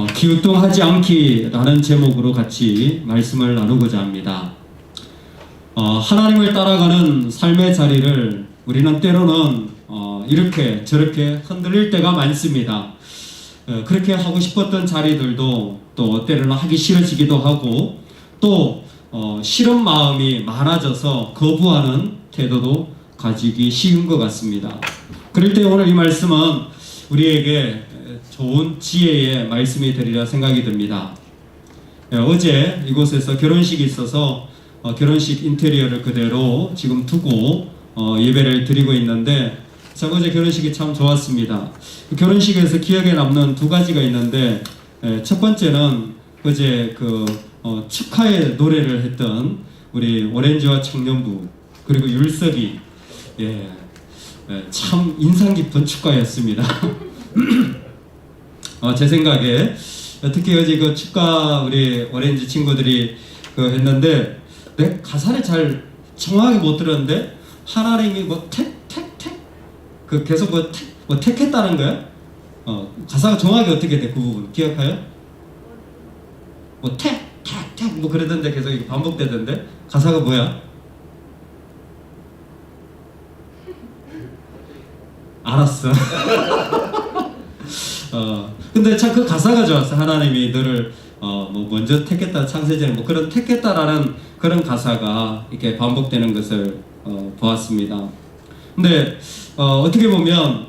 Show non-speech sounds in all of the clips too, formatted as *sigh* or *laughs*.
어, 기우뚱하지 않기라는 제목으로 같이 말씀을 나누고자 합니다. 어, 하나님을 따라가는 삶의 자리를 우리는 때로는 어, 이렇게 저렇게 흔들릴 때가 많습니다. 어, 그렇게 하고 싶었던 자리들도 또 때로는 하기 싫어지기도 하고 또 어, 싫은 마음이 많아져서 거부하는 태도도 가지기 쉬운 것 같습니다. 그럴 때 오늘 이 말씀은 우리에게 좋은 지혜의 말씀이 되리라 생각이 듭니다. 예, 어제 이곳에서 결혼식이 있어서 어, 결혼식 인테리어를 그대로 지금 두고 어, 예배를 드리고 있는데 제가 어제 결혼식이 참 좋았습니다. 그 결혼식에서 기억에 남는 두 가지가 있는데 예, 첫 번째는 어제 그 어, 축하의 노래를 했던 우리 오렌지와 청년부 그리고 율석이 예, 예, 참 인상 깊은 축가였습니다. *laughs* 어, 제 생각에 특히 어제 그 축가 우리 오렌지 친구들이 그 했는데 내 가사를 잘 정확하게 못 들었는데 하나님이 뭐 택 택 택 그 계속 뭐, 택, 뭐 택했다는 거야? 어 가사가 정확히 어떻게 돼 그 부분 기억해요? 뭐 택 택 택 뭐 그러던데 계속 반복되던데 가사가 뭐야? 알았어. *laughs* 어, 근데 참 그 가사가 좋았어. 하나님이 너를 어, 뭐 먼저 택했다 창세전에 뭐 그런 택했다라는 그런 가사가 이렇게 반복되는 것을 어, 보았습니다. 근데 어, 어떻게 보면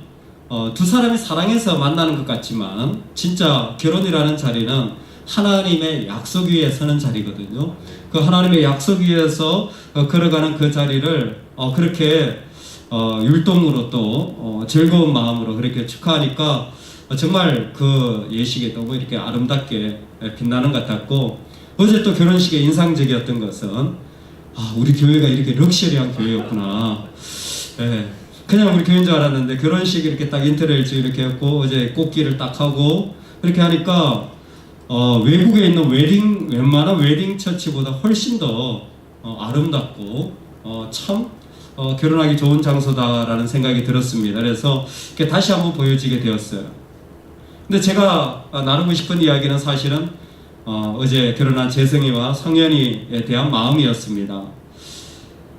어, 두 사람이 사랑해서 만나는 것 같지만 진짜 결혼이라는 자리는 하나님의 약속 위에 서는 자리거든요. 그 하나님의 약속 위에서 어, 걸어가는 그 자리를 어, 그렇게 어, 율동으로 또 어, 즐거운 마음으로 그렇게 축하하니까 어, 정말 그 예식이 너무 이렇게 아름답게 빛나는 것 같았고 어제 또 결혼식에 인상적이었던 것은 아 우리 교회가 이렇게 럭셔리한 교회였구나. 예, 그냥 우리 교회인 줄 알았는데 결혼식 이렇게 딱 인테리어를 이렇게 했고 어제 꽃길을 딱 하고 이렇게 하니까 어, 외국에 있는 웨딩 웬만한 웨딩 처치보다 훨씬 더 어, 아름답고 어, 참 어, 결혼하기 좋은 장소다라는 생각이 들었습니다. 그래서 이렇게 다시 한번 보여지게 되었어요. 근데 제가 아, 나누고 싶은 이야기는 사실은 어, 어제 결혼한 재성이와 성현이에 대한 마음이었습니다.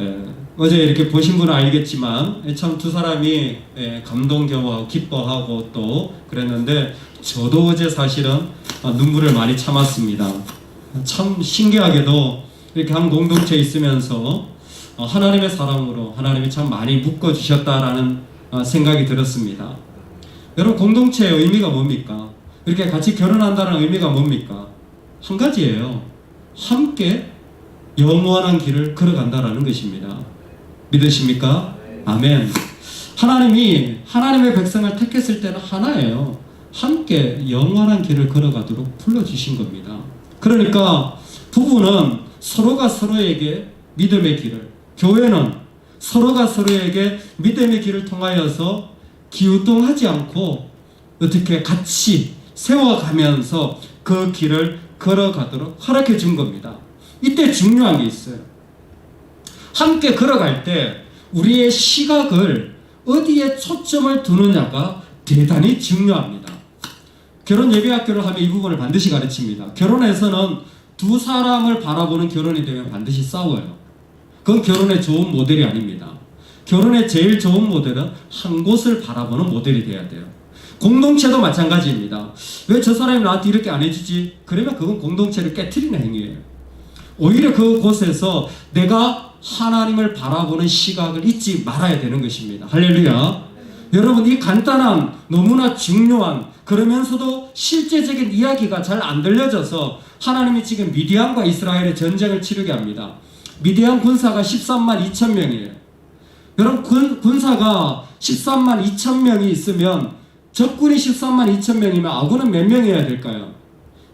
예, 어제 이렇게 보신 분은 알겠지만 참 두 사람이 예, 감동 경호하고 기뻐하고 또 그랬는데 저도 어제 사실은 어, 눈물을 많이 참았습니다. 참 신기하게도 이렇게 한 공동체에 있으면서 어, 하나님의 사랑으로 하나님이 참 많이 묶어 주셨다라는 어, 생각이 들었습니다. 여러분 공동체의 의미가 뭡니까? 이렇게 같이 결혼한다는 의미가 뭡니까? 한 가지예요. 함께 영원한 길을 걸어간다라는 것입니다. 믿으십니까? 아멘. 하나님이 하나님의 백성을 택했을 때는 하나예요. 함께 영원한 길을 걸어가도록 불러주신 겁니다. 그러니까 부부는 서로가 서로에게 믿음의 길을, 교회는 서로가 서로에게 믿음의 길을 통하여서 기우뚱하지 않고 어떻게 같이 세워가면서 그 길을 걸어가도록 허락해 준 겁니다. 이때 중요한 게 있어요. 함께 걸어갈 때 우리의 시각을 어디에 초점을 두느냐가 대단히 중요합니다. 결혼 예배학교를 하면 이 부분을 반드시 가르칩니다. 결혼에서는 두 사람을 바라보는 결혼이 되면 반드시 싸워요. 그건 결혼의 좋은 모델이 아닙니다. 결혼의 제일 좋은 모델은 한 곳을 바라보는 모델이 돼야 돼요. 공동체도 마찬가지입니다. 왜 저 사람이 나한테 이렇게 안 해주지? 그러면 그건 공동체를 깨뜨리는 행위예요. 오히려 그곳에서 내가 하나님을 바라보는 시각을 잊지 말아야 되는 것입니다. 할렐루야. 여러분, 이 간단한, 너무나 중요한, 그러면서도 실제적인 이야기가 잘 안 들려져서 하나님이 지금 미디안과 이스라엘의 전쟁을 치르게 합니다. 미디안 군사가 13만 2천 명이에요. 여러분, 군, 군사가 13만 2천 명이 있으면 적군이 13만 2천 명이면 아군은 몇 명이어야 될까요?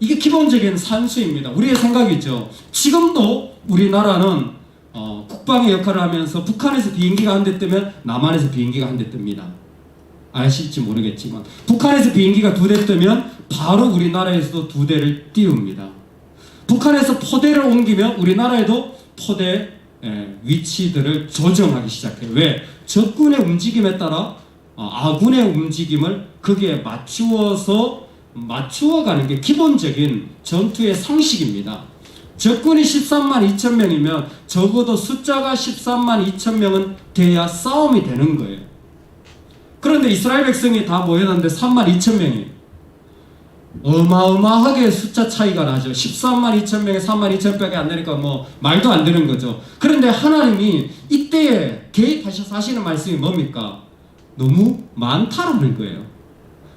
이게 기본적인 산수입니다. 우리의 생각이죠. 지금도 우리나라는 어, 국방의 역할을 하면서 북한에서 비행기가 한 대 뜨면 남한에서 비행기가 한 대 뜹니다. 아실지 모르겠지만 북한에서 비행기가 두 대 뜨면 바로 우리나라에서도 두 대를 띄웁니다. 북한에서 포대를 옮기면 우리나라에도 포대 예, 위치들을 조정하기 시작해요. 왜? 적군의 움직임에 따라 어, 아군의 움직임을 거기에 맞추어서 맞추어 가는 게 기본적인 전투의 상식입니다. 적군이 13만 2천 명이면 적어도 숫자가 13만 2천 명은 돼야 싸움이 되는 거예요. 그런데 이스라엘 백성이 다 모여놨는데 3만 2천 명이 어마어마하게 숫자 차이가 나죠. 13만 2천 명에 3만 2천 명이 안 되니까 뭐 말도 안 되는 거죠. 그런데 하나님이 이때에 개입하셔서 하시는 말씀이 뭡니까? 너무 많다라는 거예요.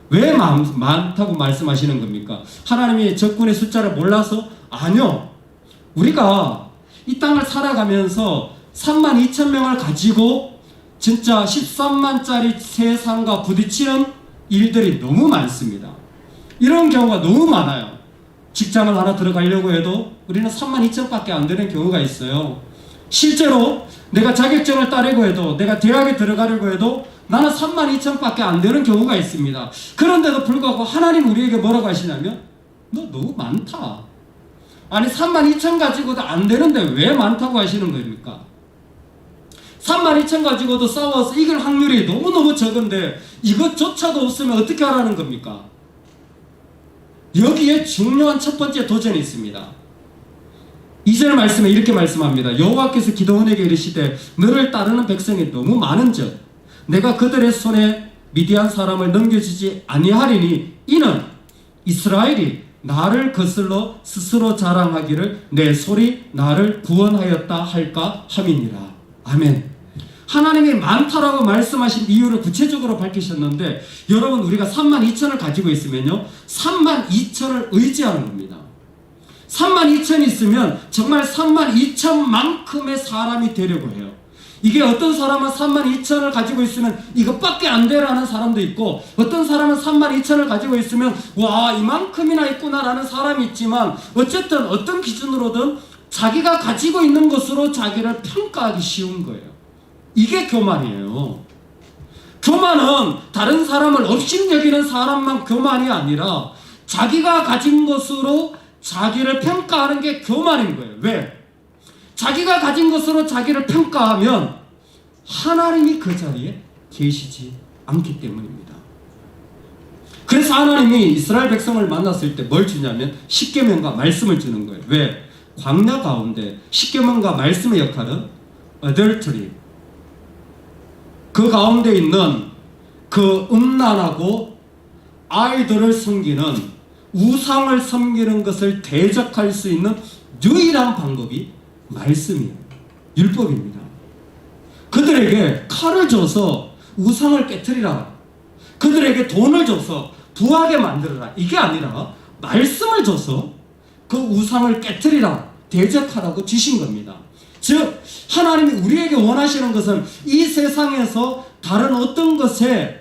왜 많, 많다고 말씀하시는 겁니까? 하나님이 적군의 숫자를 몰라서? 아니요. 우리가 이 땅을 살아가면서 3만 2천 명을 가지고 진짜 13만짜리 세상과 부딪히는 일들이 너무 많습니다. 이런 경우가 너무 많아요. 직장을 하나 들어가려고 해도 우리는 3만 2천밖에 안 되는 경우가 있어요. 실제로 내가 자격증을 따려고 해도 내가 대학에 들어가려고 해도 나는 3만 2천밖에 안 되는 경우가 있습니다. 그런데도 불구하고 하나님 우리에게 뭐라고 하시냐면 너 너무 많다. 아니 3만 2천 가지고도 안 되는데 왜 많다고 하시는 겁니까? 3만 2천 가지고도 싸워서 이길 확률이 너무너무 적은데 이것조차도 없으면 어떻게 하라는 겁니까? 여기에 중요한 첫 번째 도전이 있습니다. 이절 말씀에 이렇게 말씀합니다. 여호와께서 기도원에게 이르시되 너를 따르는 백성이 너무 많은즉 내가 그들의 손에 미디안 사람을 넘겨주지 아니하리니 이는 이스라엘이 나를 거슬러 스스로 자랑하기를 내 소리 나를 구원하였다 할까 함이니라. 아멘. 하나님이 많다라고 말씀하신 이유를 구체적으로 밝히셨는데 여러분 우리가 3만 2천을 가지고 있으면요 3만 2천을 의지하는 겁니다. 3만 2천이 있으면 정말 3만 2천만큼의 사람이 되려고 해요. 이게 어떤 사람은 3만 2천을 가지고 있으면 이것밖에 안 되라는 사람도 있고 어떤 사람은 3만 2천을 가지고 있으면 와 이만큼이나 있구나라는 사람이 있지만 어쨌든 어떤 기준으로든 자기가 가지고 있는 것으로 자기를 평가하기 쉬운 거예요 이게 교만이에요. 교만은 다른 사람을 업신 여기는 사람만 교만이 아니라 자기가 가진 것으로 자기를 평가하는 게 교만인 거예요. 왜? 자기가 가진 것으로 자기를 평가하면 하나님이 그 자리에 계시지 않기 때문입니다. 그래서 하나님이 이스라엘 백성을 만났을 때 뭘 주냐면 십계명과 말씀을 주는 거예요. 왜? 광야 가운데 십계명과 말씀의 역할은 adultery 그 가운데 있는 그 음란하고 아이들을 섬기는 우상을 섬기는 것을 대적할 수 있는 유일한 방법이 말씀이에요. 율법입니다. 그들에게 칼을 줘서 우상을 깨뜨리라. 그들에게 돈을 줘서 부하게 만들어라. 이게 아니라 말씀을 줘서 그 우상을 깨뜨리라. 대적하라고 주신 겁니다. 즉 하나님이 우리에게 원하시는 것은 이 세상에서 다른 어떤 것에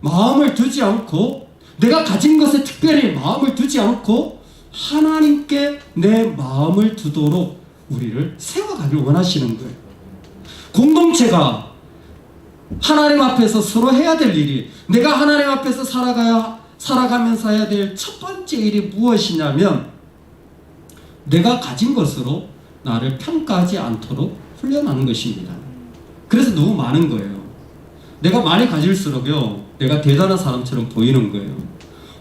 마음을 두지 않고 내가 가진 것에 특별히 마음을 두지 않고 하나님께 내 마음을 두도록 우리를 세워가길 원하시는 거예요. 공동체가 하나님 앞에서 서로 해야 될 일이 내가 하나님 앞에서 살아가야 살아가면서 해야 될 첫 번째 일이 무엇이냐면 내가 가진 것으로 나를 평가하지 않도록 훈련하는 것입니다. 그래서 너무 많은 거예요. 내가 많이 가질수록요, 내가 대단한 사람처럼 보이는 거예요.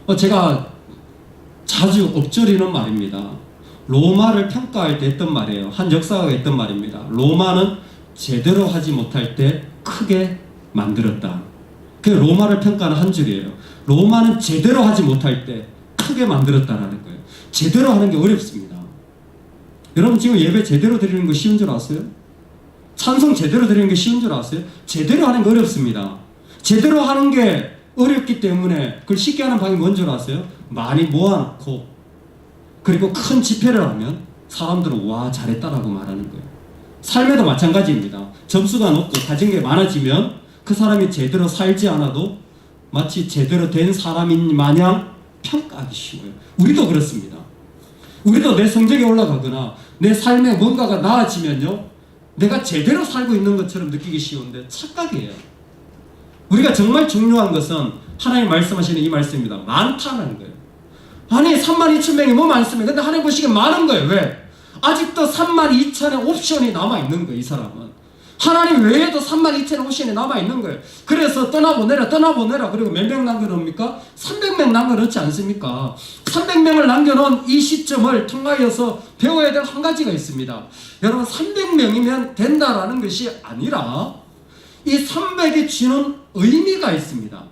어, 제가 자주 엎조리는 말입니다. 로마를 평가할 때 했던 말이에요. 한 역사가 했던 말입니다. 로마는 제대로 하지 못할 때 크게 만들었다. 그 로마를 평가하는 한 줄이에요. 로마는 제대로 하지 못할 때 크게 만들었다라는 거예요. 제대로 하는 게 어렵습니다. 여러분 지금 예배 제대로 드리는 거 쉬운 줄 아세요? 찬송 제대로 드리는 게 쉬운 줄 아세요? 제대로 하는 게 어렵습니다. 제대로 하는 게 어렵기 때문에 그걸 쉽게 하는 방법이 뭔 줄 아세요? 많이 모아놓고 그리고 큰 집회를 하면 사람들은 와 잘했다라고 말하는 거예요. 삶에도 마찬가지입니다. 점수가 높고 가진 게 많아지면 그 사람이 제대로 살지 않아도 마치 제대로 된 사람인 마냥 평가하기 쉬워요. 우리도 그렇습니다. 우리도 내 성적이 올라가거나 내 삶에 뭔가가 나아지면요. 내가 제대로 살고 있는 것처럼 느끼기 쉬운데 착각이에요. 우리가 정말 중요한 것은 하나님 말씀하시는 이 말씀입니다. 많다는 거예요. 아니 3만 2천 명이 뭐 많습니까? 근데 하나님 보시기에 많은 거예요. 왜? 아직도 3만 2천의 옵션이 남아 있는 거예요. 이 사람은. 하나님 외에도 3만 2천 5천이 남아있는 거예요. 그래서 떠나보내라, 떠나보내라. 그리고 몇 명 남겨놓습니까? 300명 남겨놓지 않습니까? 300명을 남겨놓은 이 시점을 통하여서 배워야 될 한 가지가 있습니다. 여러분, 300명이면 된다라는 것이 아니라 이 300이 주는 의미가 있습니다.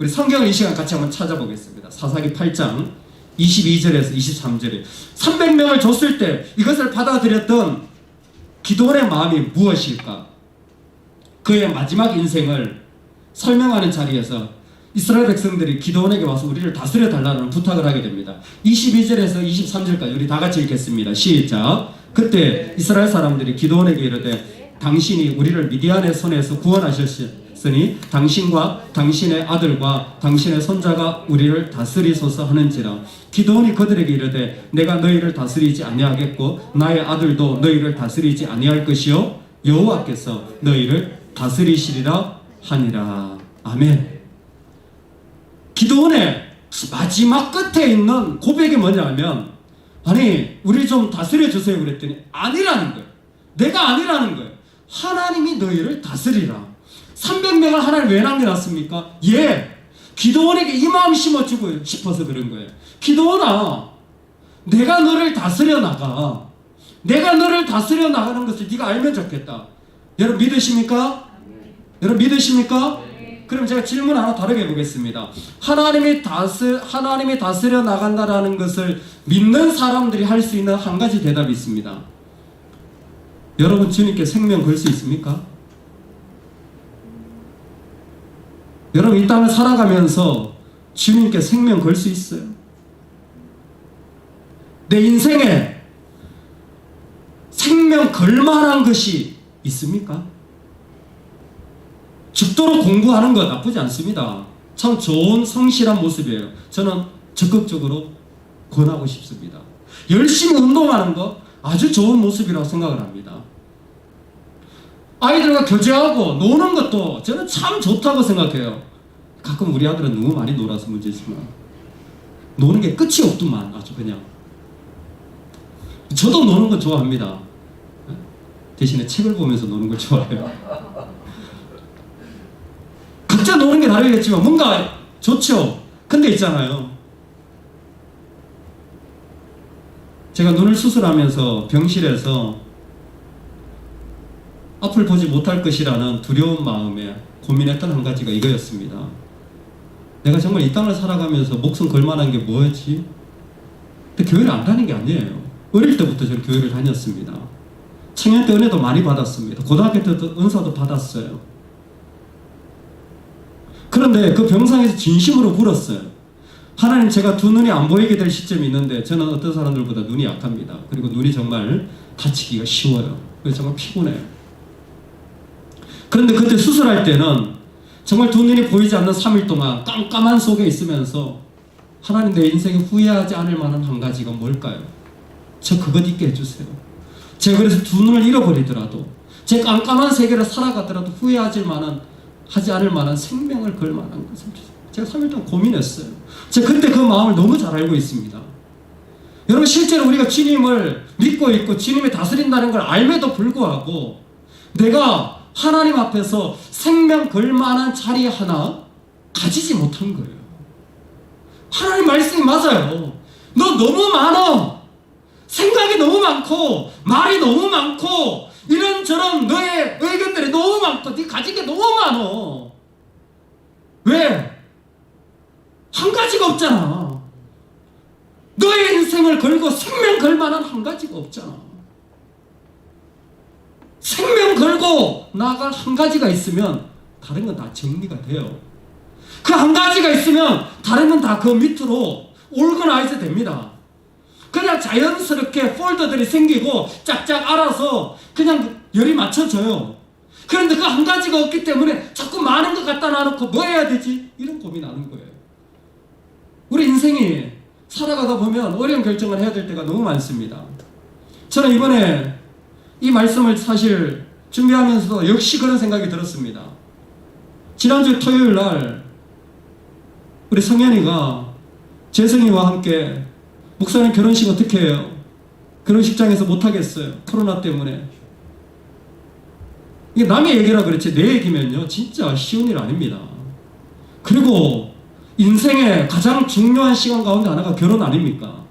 우리 성경을 이 시간 같이 한번 찾아보겠습니다. 사사기 8장 22절에서 23절에 300명을 줬을 때 이것을 받아들였던 기도원의 마음이 무엇일까? 그의 마지막 인생을 설명하는 자리에서 이스라엘 백성들이 기도원에게 와서 우리를 다스려 달라는 부탁을 하게 됩니다. 22절에서 23절까지 우리 다 같이 읽겠습니다. 시작. 그때 이스라엘 사람들이 기도원에게 이르되 당신이 우리를 미디안의 손에서 구원하 셨으니 당신과 당신의 아들과 당신의 손자가 우리를 다스리소서 하는지라 기도원이 그들에게 이르되 내가 너희를 다스리지 아니하겠고 나의 아들도 너희를 다스리지 아니할 것이요 여호와께서 너희를 다스리시리라 하니라 아멘. 기도원의 마지막 끝에 있는 고백이 뭐냐면 아니 우리 좀 다스려 주세요 그랬더니 아니라는 거예요. 내가 아니라는 거예요. 하나님이 너희를 다스리라. 300명을 하나님 왜 남겨놨습니까? 예. 기도원에게 이 마음 심어주고 싶어서 그런 거예요. 기도원아, 내가 너를 다스려 나가. 내가 너를 다스려 나가는 것을 네가 알면 좋겠다. 여러분 믿으십니까? 여러분 믿으십니까? 그럼 제가 질문 하나 다르게 해보겠습니다. 하나님이 다스 하나님이 다스려 나간다라는 것을 믿는 사람들이 할 수 있는 한 가지 대답이 있습니다. 여러분 주님께 생명 걸 수 있습니까? 여러분 이 땅을 살아가면서 주님께 생명 걸 수 있어요? 내 인생에 생명 걸 만한 것이 있습니까? 죽도록 공부하는 거 나쁘지 않습니다. 참 좋은 성실한 모습이에요. 저는 적극적으로 권하고 싶습니다. 열심히 운동하는 거 아주 좋은 모습이라고 생각을 합니다. 아이들과 교제하고 노는 것도 저는 참 좋다고 생각해요. 가끔 우리 아들은 너무 많이 놀아서 문제지만 노는 게 끝이 없더만 아주 그냥. 저도 노는 거 좋아합니다. 대신에 책을 보면서 노는 걸 좋아해요. 각자 노는 게 다르겠지만 뭔가 좋죠. 근데 있잖아요. 제가 눈을 수술하면서 병실에서 앞을 보지 못할 것이라는 두려운 마음에 고민했던 한 가지가 이거였습니다. 내가 정말 이 땅을 살아가면서 목숨 걸 만한 게 뭐였지? 근데 교회를 안 다닌 게 아니에요. 어릴 때부터 저는 교회를 다녔습니다. 청년 때 은혜도 많이 받았습니다. 고등학교 때도 은사도 받았어요. 그런데 그 병상에서 진심으로 물었어요. 하나님 제가 두 눈이 안 보이게 될 시점이 있는데 저는 어떤 사람들보다 눈이 약합니다. 그리고 눈이 정말 다치기가 쉬워요. 그래서 정말 피곤해요. 그런데 그때 수술할 때는 정말 두 눈이 보이지 않는 3일 동안 깜깜한 속에 있으면서 하나님 내 인생에 후회하지 않을 만한 한 가지가 뭘까요? 저 그것 있게 해주세요. 제가 그래서 두 눈을 잃어버리더라도 제 깜깜한 세계를 살아가더라도 후회하지 만한 하지 않을 만한 생명을 걸 만한 것을. 제가 3일 동안 고민했어요. 제가 그때 그 마음을 너무 잘 알고 있습니다. 여러분 실제로 우리가 주님을 믿고 있고 주님이 다스린다는 걸 알매도 불구하고 내가 하나님 앞에서 생명 걸 만한 자리 하나 가지지 못한 거예요. 하나님 말씀이 맞아요. 너 너무 많아. 생각이 너무 많고 말이 너무 많고 이런저런 너의 의견들이 너무 많고 네 가진 게 너무 많어. 왜? 한 가지가 없잖아. 너의 인생을 걸고 생명 걸 만한 한 가지가 없잖아. 생명 걸고 나아갈 한 가지가 있으면 다른 건 다 정리가 돼요. 그 한 가지가 있으면 다른 건 다 그 밑으로 올거나이즈 됩니다. 그냥 자연스럽게 폴더들이 생기고 짝짝 알아서 그냥 열이 맞춰져요. 그런데 그 한 가지가 없기 때문에 자꾸 많은 것 갖다 놔놓고 뭐 해야 되지? 이런 고민 하는 거예요. 우리 인생이 살아가다 보면 어려운 결정을 해야 될 때가 너무 많습니다. 저는 이번에 이 말씀을 사실 준비하면서 역시 그런 생각이 들었습니다. 지난주 토요일 날 우리 성현이가 재성이와 함께 목사님 결혼식 어떻게 해요? 결혼식장에서 못 하겠어요. 코로나 때문에. 이게 남의 얘기라 그렇지 내 얘기면요 진짜 쉬운 일 아닙니다. 그리고 인생의 가장 중요한 시간 가운데 하나가 결혼 아닙니까?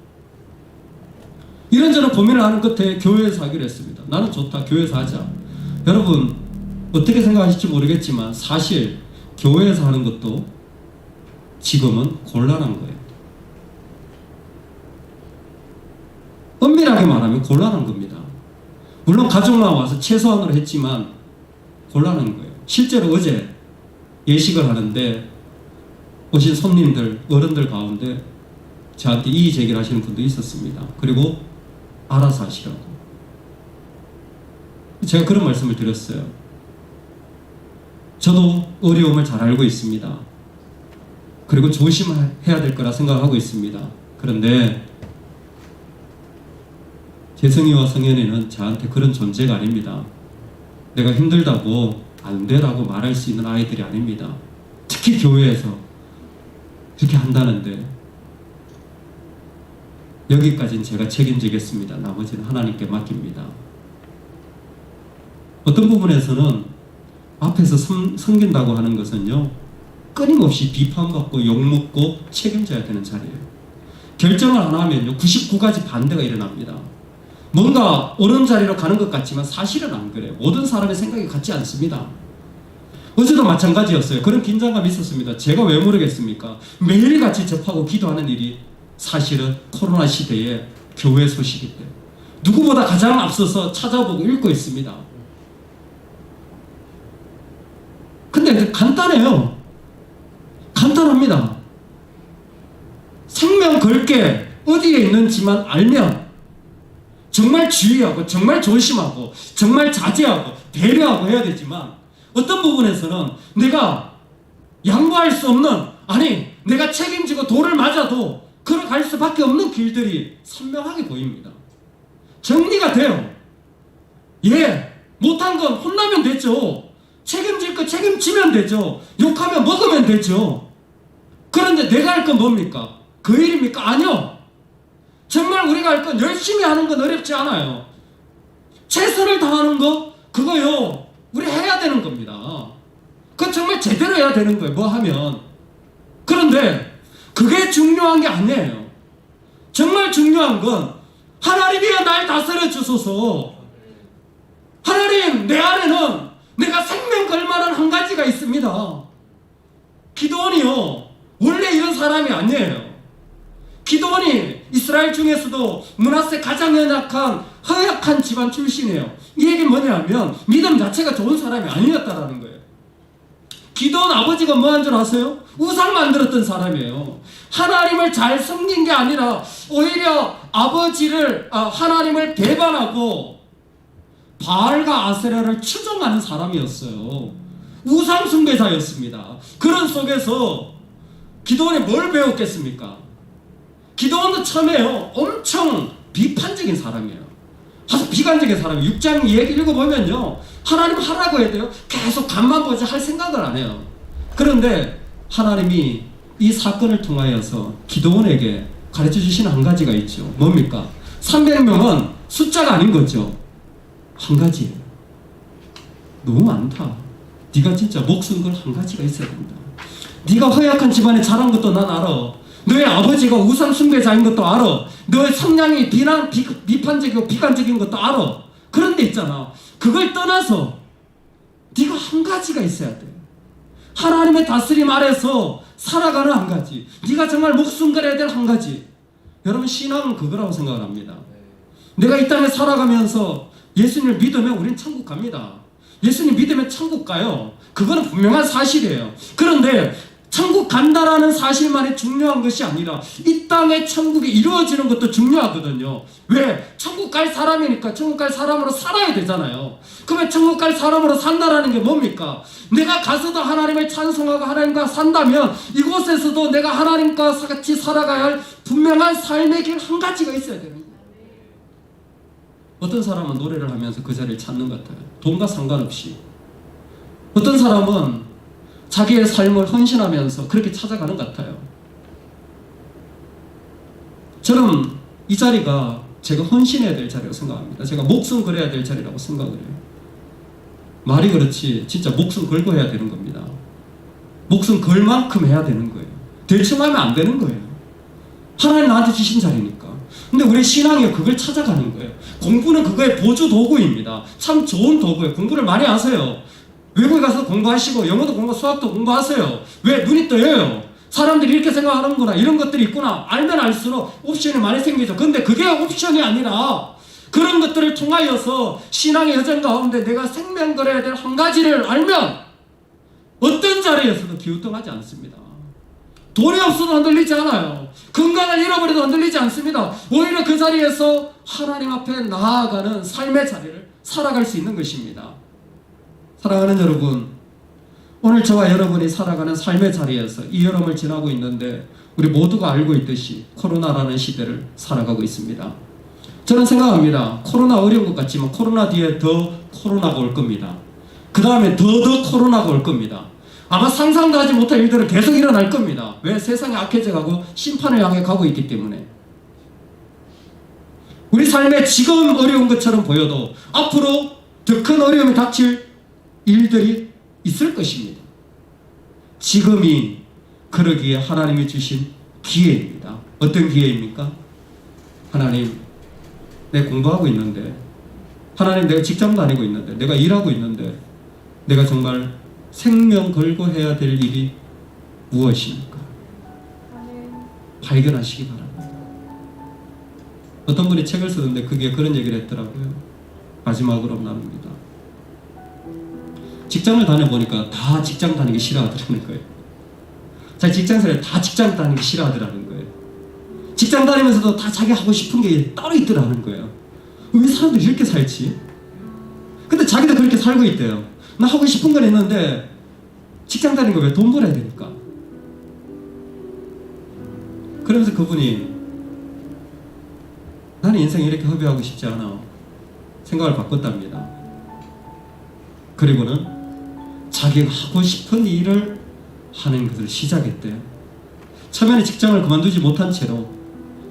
이런저런 고민을 하는 끝에 교회에서 하기로 했습니다. 나는 좋다 교회에서 하자. 여러분 어떻게 생각하실지 모르겠지만 사실 교회에서 하는 것도 지금은 곤란한 거예요. 엄밀하게 말하면 곤란한 겁니다. 물론 가족만 와서 최소한으로 했지만 곤란한 거예요. 실제로 어제 예식을 하는데 오신 손님들, 어른들 가운데 저한테 이의 제기를 하시는 분도 있었습니다. 그리고 알아서 하시라고. 제가 그런 말씀을 드렸어요. 저도 어려움을 잘 알고 있습니다. 그리고 조심해야 될 거라 생각하고 있습니다. 그런데 재성이와 성현이는 저한테 그런 존재가 아닙니다. 내가 힘들다고 안 되라고 말할 수 있는 아이들이 아닙니다. 특히 교회에서 그렇게 한다는데 여기까지는 제가 책임지겠습니다. 나머지는 하나님께 맡깁니다. 어떤 부분에서는 앞에서 섬, 섬긴다고 하는 것은요 끊임없이 비판받고 욕먹고 책임져야 되는 자리예요. 결정을 안 하면요 99가지 반대가 일어납니다. 뭔가 옳은 자리로 가는 것 같지만 사실은 안 그래요. 모든 사람의 생각이 같지 않습니다. 어제도 마찬가지였어요. 그런 긴장감이 있었습니다. 제가 왜 모르겠습니까? 매일같이 접하고 기도하는 일이 사실은 코로나 시대에 교회 소식이 때 누구보다 가장 앞서서 찾아보고 읽고 있습니다. 근데 간단해요. 간단합니다. 생명 걸게 어디에 있는지만 알면 정말 주의하고 정말 조심하고 정말 자제하고 배려하고 해야 되지만 어떤 부분에서는 내가 양보할 수 없는 아니 내가 책임지고 돌을 맞아도 걸어갈 수밖에 없는 길들이 선명하게 보입니다. 정리가 돼요. 예, 못한 건 혼나면 되죠. 책임지면 되죠. 욕하면 먹으면 되죠. 그런데 내가 할 건 뭡니까? 그 일입니까? 아니요. 정말 우리가 할 건 열심히 하는 건 어렵지 않아요. 최선을 다하는 거 그거요. 우리 해야 되는 겁니다. 그건 정말 제대로 해야 되는 거예요. 뭐 하면. 그런데 그게 중요한 게 아니에요. 정말 중요한 건 하나님이여 날 다스려 주소서. 하나님 내 안에는 내가 생명 걸 만한 한 가지가 있습니다. 기도원이요. 원래 이런 사람이 아니에요. 기도원이 이스라엘 중에서도 문하세 가장 연약한 허약한 집안 출신이에요. 이 얘기 뭐냐면 믿음 자체가 좋은 사람이 아니었다라는 거예요. 기도원 아버지가 뭐 한 줄 아세요? 우상 만들었던 사람이에요. 하나님을 잘 섬긴 게 아니라 오히려 아버지를 아, 하나님을 배반하고 바알과 아세라를 추종하는 사람이었어요. 우상 숭배자였습니다. 그런 속에서 기도원이 뭘 배웠겠습니까? 기도원도 처음에요. 엄청 비판적인 사람이에요. 아주 비관적인 사람이에요. 6장 얘기 읽어보면요. 하나님 하라고 해야 돼요. 계속 간만 보지 할 생각을 안 해요. 그런데 하나님이 이 사건을 통하여서 기도원에게 가르쳐 주시는 한 가지가 있죠. 뭡니까? 300명은 숫자가 아닌 거죠. 한 가지예요. 너무 많다. 네가 진짜 목숨 걸 한 가지가 있어야 된다. 네가 허약한 집안에 자란 것도 난 알아. 너의 아버지가 우상 숭배자인 것도 알아. 너의 성향이 비난 비, 비판적이고 비관적인 것도 알아. 그런데 있잖아. 그걸 떠나서 네가 한 가지가 있어야 돼. 하나님의 다스림 아래서 살아가는 한 가지. 네가 정말 목숨 걸어야 될 한 가지. 여러분 신앙은 그거라고 생각을 합니다. 내가 이 땅에 살아가면서 예수님을 믿으면 우린 천국 갑니다. 예수님 믿으면 천국 가요. 그거는 분명한 사실이에요. 그런데 천국 간다라는 사실만이 중요한 것이 아니라 이 땅에 천국이 이루어지는 것도 중요하거든요. 왜? 천국 갈 사람이니까 천국 갈 사람으로 살아야 되잖아요. 그러면 천국 갈 사람으로 산다라는 게 뭡니까? 내가 가서도 하나님을 찬송하고 하나님과 산다면 이곳에서도 내가 하나님과 같이 살아가야 할 분명한 삶의 길 한 가지가 있어야 거예요. 어떤 사람은 노래를 하면서 그 자리를 찾는 것 같아요. 돈과 상관없이. 어떤 사람은 자기의 삶을 헌신하면서 그렇게 찾아가는 것 같아요. 저는 이 자리가 제가 헌신해야 될 자리라고 생각합니다. 제가 목숨 걸어야 될 자리라고 생각을 해요. 말이 그렇지 진짜 목숨 걸고 해야 되는 겁니다. 목숨 걸 만큼 해야 되는 거예요. 대충 하면 안 되는 거예요. 하나님 나한테 주신 자리니까. 근데 우리 신앙이 그걸 찾아가는 거예요. 공부는 그거의 보조 도구입니다. 참 좋은 도구예요. 공부를 많이 하세요. 외국에 가서 공부하시고 영어도 공부, 수학도 공부하세요. 왜 눈이 떠요? 사람들이 이렇게 생각하는구나. 이런 것들이 있구나. 알면 알수록 옵션이 많이 생기죠. 근데 그게 옵션이 아니라 그런 것들을 통하여서 신앙의 여정 가운데 내가 생명 걸어야 될 한 가지를 알면 어떤 자리에서도 기우뚱하지 않습니다. 돈이 없어도 흔들리지 않아요. 건강을 잃어버려도 흔들리지 않습니다. 오히려 그 자리에서 하나님 앞에 나아가는 삶의 자리를 살아갈 수 있는 것입니다. 사랑하는 여러분, 오늘 저와 여러분이 살아가는 삶의 자리에서 이 여름을 지나고 있는데 우리 모두가 알고 있듯이 코로나라는 시대를 살아가고 있습니다. 저는 생각합니다. 코로나 어려운 것 같지만 코로나 뒤에 더 코로나가 올 겁니다. 그 다음에 더더 코로나가 올 겁니다. 아마 상상도 하지 못할 일들은 계속 일어날 겁니다. 왜? 세상이 악해져 가고 심판을 향해 가고 있기 때문에. 우리 삶에 지금 어려운 것처럼 보여도 앞으로 더 큰 어려움이 닥칠 일들이 있을 것입니다. 지금이 그러기에 하나님이 주신 기회입니다. 어떤 기회입니까? 하나님, 내 공부하고 있는데, 하나님 내가 직장 다니고 있는데, 내가 일하고 있는데, 내가 정말 생명 걸고 해야 될 일이 무엇입니까? 발견하시기 바랍니다. 어떤 분이 책을 쓰는데 그게 그런 얘기를 했더라고요. 마지막으로 나눕니다. 직장을 다녀보니까 다 직장 다니기 싫어하더라는 거예요. 자, 직장 생활 다 직장 다니기 싫어하더라는 거예요. 직장 다니면서도 다 자기 하고 싶은 게 따로 있더라는 거예요. 왜 사람들이 이렇게 살지? 근데 자기도 그렇게 살고 있대요. 나 하고 싶은 건 있는데 직장 다니는 거 왜 돈 벌어야 되니까? 그러면서 그분이 나는 인생 이렇게 허비하고 싶지 않아. 생각을 바꿨답니다. 그리고는 자기가 하고 싶은 일을 하는 것을 시작했대요. 처음에는 직장을 그만두지 못한 채로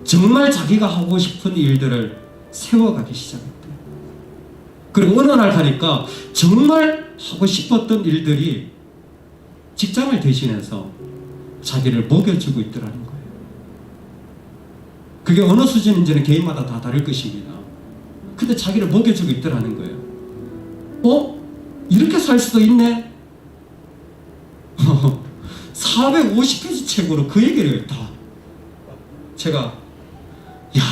정말 자기가 하고 싶은 일들을 세워가기 시작했대요. 그리고 어느 날 가니까 정말 하고 싶었던 일들이 직장을 대신해서 자기를 먹여주고 있더라는 거예요. 그게 어느 수준인지는 개인마다 다 다를 것입니다. 근데 자기를 먹여주고 있더라는 거예요. 어? 이렇게 살 수도 있네? *laughs* 450페이지 책으로 그 얘기를 다 제가 야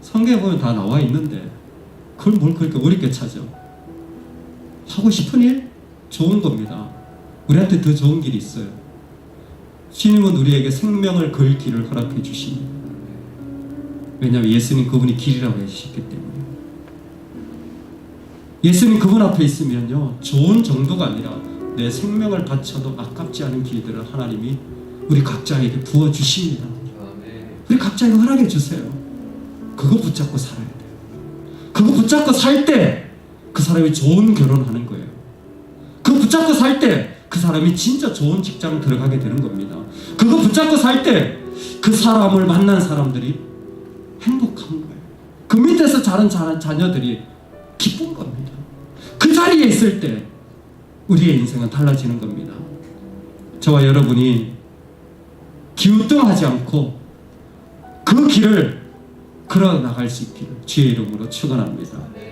성경에 보면 다 나와 있는데 그걸 뭘 그렇게 어렵게 찾아 하고 싶은 일? 좋은 겁니다 우리한테 더 좋은 길이 있어요 주님은 우리에게 생명을 걸 길을 허락해 주십니다 왜냐하면 예수님 그분이 길이라고 해주셨기 때문에 예수님 그분 앞에 있으면요 좋은 정도가 아니라 내 생명을 바쳐도 아깝지 않은 길들을 하나님이 우리 각자에게 부어 주십니다. 우리 각자에게 허락해 주세요. 그거 붙잡고 살아야 돼요. 그거 붙잡고 살 때 그 사람이 좋은 결혼하는 거예요. 그거 붙잡고 살 때 그 사람이 진짜 좋은 직장 들어가게 되는 겁니다. 그거 붙잡고 살 때 그 사람을 만난 사람들이 행복한 거예요. 그 밑에서 자란 자- 자녀들이 기쁜 겁니다. 그 자리에 있을 때 우리의 인생은 달라지는 겁니다. 저와 여러분이 기우뚱하지 않고 그 길을 걸어 나갈 수 있기를 주의 이름으로 축원합니다.